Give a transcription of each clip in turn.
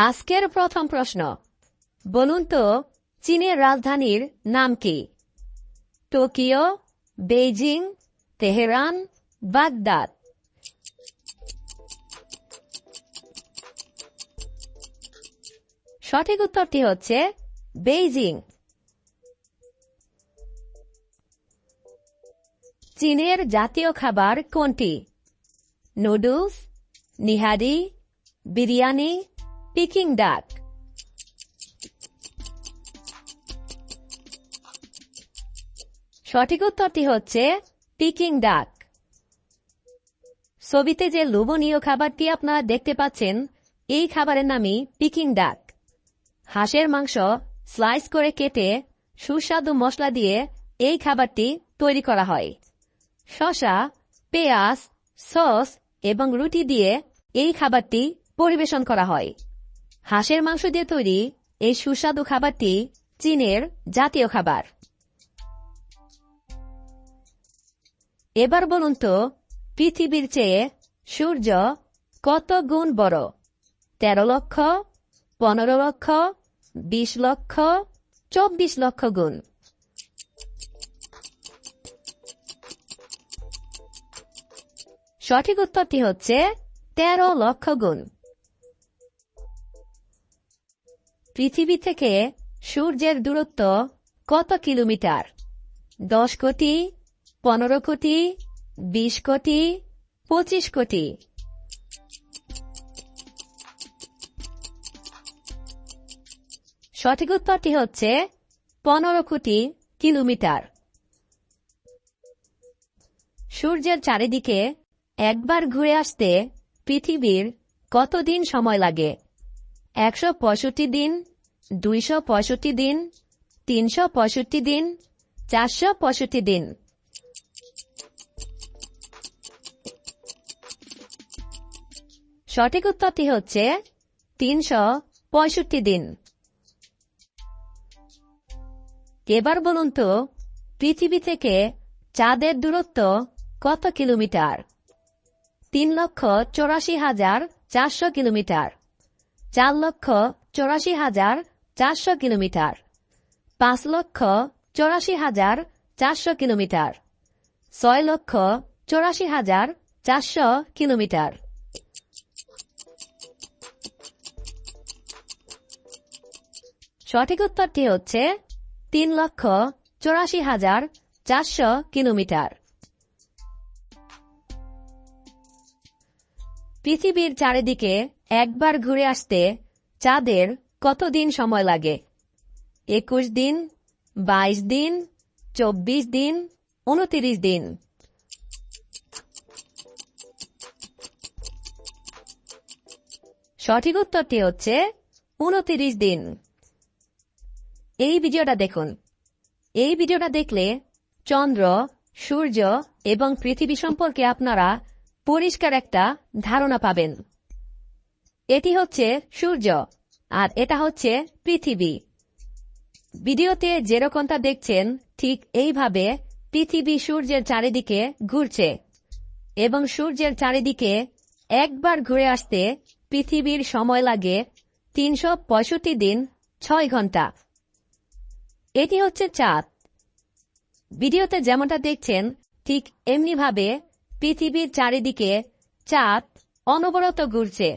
আজকের প্রথম প্রশ্ন। বলুন তো, চীনের রাজধানীর নাম কি? Tokyo, Beijing, Tehran, Baghdad. সঠিক উত্তরটি হচ্ছে বেইজিং। চীনের জাতীয় খাবার কোনটি? নুডলস, নিহারি, বিরিয়ানি পিকিং ডাক সঠিক উত্তরটি হচ্ছে পিকিং ডাক ছবিতে যে লোভনীয় খাবারটি আপনারা দেখতে পাচ্ছেন, এই খাবারের নামই পিকিং ডাক হাঁসের মাংস স্লাইস করে কেটে সুস্বাদু মশলা দিয়ে এই খাবারটি তৈরি করা হয়। শসা, পেঁয়াজ, সস এবং রুটি দিয়ে এই খাবারটি পরিবেশন করা হয়। হাঁসের মাংস দিয়ে তৈরি এই সুস্বাদু খাবারটি চীনের জাতীয় খাবার। এবার বলুন তো, পৃথিবীর চেয়ে সূর্য কত গুণ বড়? তেরো লক্ষ, পনেরো লক্ষ, বিশ লক্ষ, চব্বিশ লক্ষ গুণ। সঠিক উত্তরটি হচ্ছে তেরো লক্ষ গুণ। পৃথিবী থেকে সূর্যের দূরত্ব কত কিলোমিটার? দশ কোটি, পনেরো কোটি, বিশ কোটি, পঁচিশ কোটি। সঠিক উত্তরটি হচ্ছে পনেরো কোটি কিলোমিটার। সূর্যের চারিদিকে একবার ঘুরে আসতে পৃথিবীর কতদিন সময় লাগে? একশো পঁয়ষট্টি দিন, দুইশো পঁয়ষট্টি দিন, তিনশো পঁয়ষট্টি দিন, চারশো পঁয়ষট্টি দিন। সঠিক উত্তরটি হচ্ছে তিনশো পঁয়ষট্টি দিন। এবার বলুন তো, পৃথিবী থেকে চাঁদের দূরত্ব কত কিলোমিটার? তিন লক্ষ চৌরাশি হাজার চারশো কিলোমিটার। চার লক্ষ চৌরাশি হাজার চারশো কিলোমিটার। পাঁচ লক্ষ চৌরাশি হাজার চারশো কিলোমিটার। ছয় লক্ষ চৌরাশি হাজার চারশো কিলোমিটার। সঠিক উত্তরটি হচ্ছে তিন লক্ষ চৌরাশি হাজার চারশো কিলোমিটার। পৃথিবীর চারিদিকে একবার ঘুরে আসতে চাঁদের কতদিন সময় লাগে? একুশ দিন, বাইশ দিন, চব্বিশ দিন, উনত্রিশ দিন। সঠিক উত্তরটি হচ্ছে উনত্রিশ দিন। এই ভিডিওটা দেখুন। এই ভিডিওটা দেখলে চন্দ্র, সূর্য এবং পৃথিবী সম্পর্কে আপনারা পরিষ্কার একটা ধারণা পাবেন। এটি হচ্ছে সূর্য, আর এটা হচ্ছে পৃথিবী। ভিডিওতে যেরকমটা দেখছেন, ঠিক এইভাবে পৃথিবী সূর্যের চারিদিকে ঘুরছে এবং সূর্যের চারিদিকে একবার ঘুরে আসতে পৃথিবীর সময় লাগে তিনশো পঁয়ষট্টি দিন ছয় ঘণ্টা। এটি হচ্ছে চাঁদ। ভিডিওতে যেমনটা দেখছেন, ঠিক এমনিভাবে পৃথিবীর চারিদিকে চাঁদ অনবরত ঘুরছে।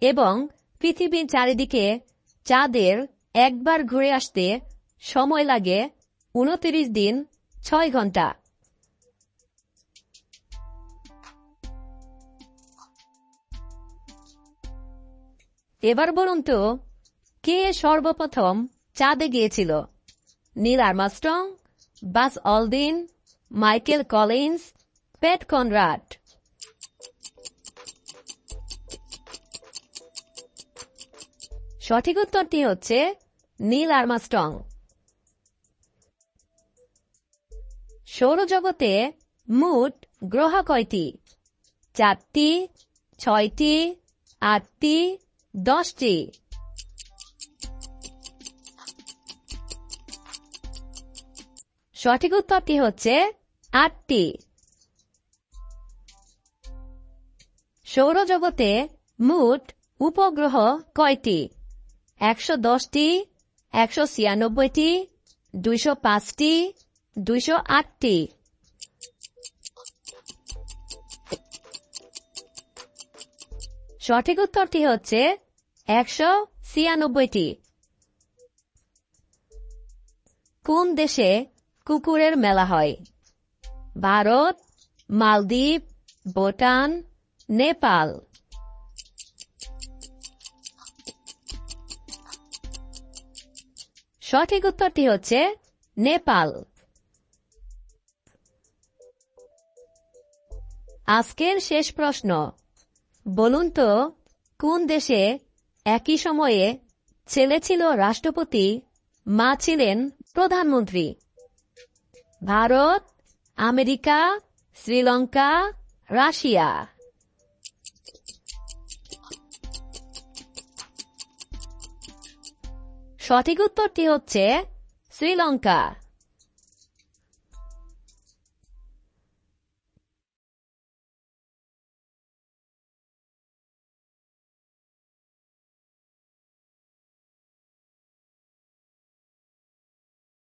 এবং পৃথিবীর চারিদিকে চাঁদের একবার ঘুরে আসতে সময় লাগে উনত্রিশ দিন ছয় ঘণ্টা। এবার বলুন তো, কে সর্বপ্রথম চাঁদে গিয়েছিল? Neil Armstrong, Buzz Aldrin Michael Collins, Pete Conrad. সঠিক উত্তরটি হচ্ছে নীল আর্মাস্টং সৌরজগতে মোট গ্রহ কয়টি? চারটি, ছয়টি, আটটি, দশটি। সঠিক উত্তরটি হচ্ছে আটটি। সৌরজগতে মোট উপগ্রহ কয়টি? একশো দশটি, একশো ছিয়ানব্বইটি, দুইশো পাঁচটি, দুইশো আটটি। সঠিক উত্তরটি হচ্ছে একশো ছিয়ানব্বইটি। কোন দেশে কুকুরের মেলা হয়? ভারত, মালদ্বীপ, ভুটান, নেপাল। সঠিক উত্তরটি হচ্ছে নেপাল। আজকের শেষ প্রশ্ন। বলুন তো, কোন দেশে একই সময়ে ছেলে ছিল রাষ্ট্রপতি, মা ছিলেন প্রধানমন্ত্রী? Bharat, America, Sri Lanka, Russia. সঠিক উত্তরটি হচ্ছে শ্রীলঙ্কা।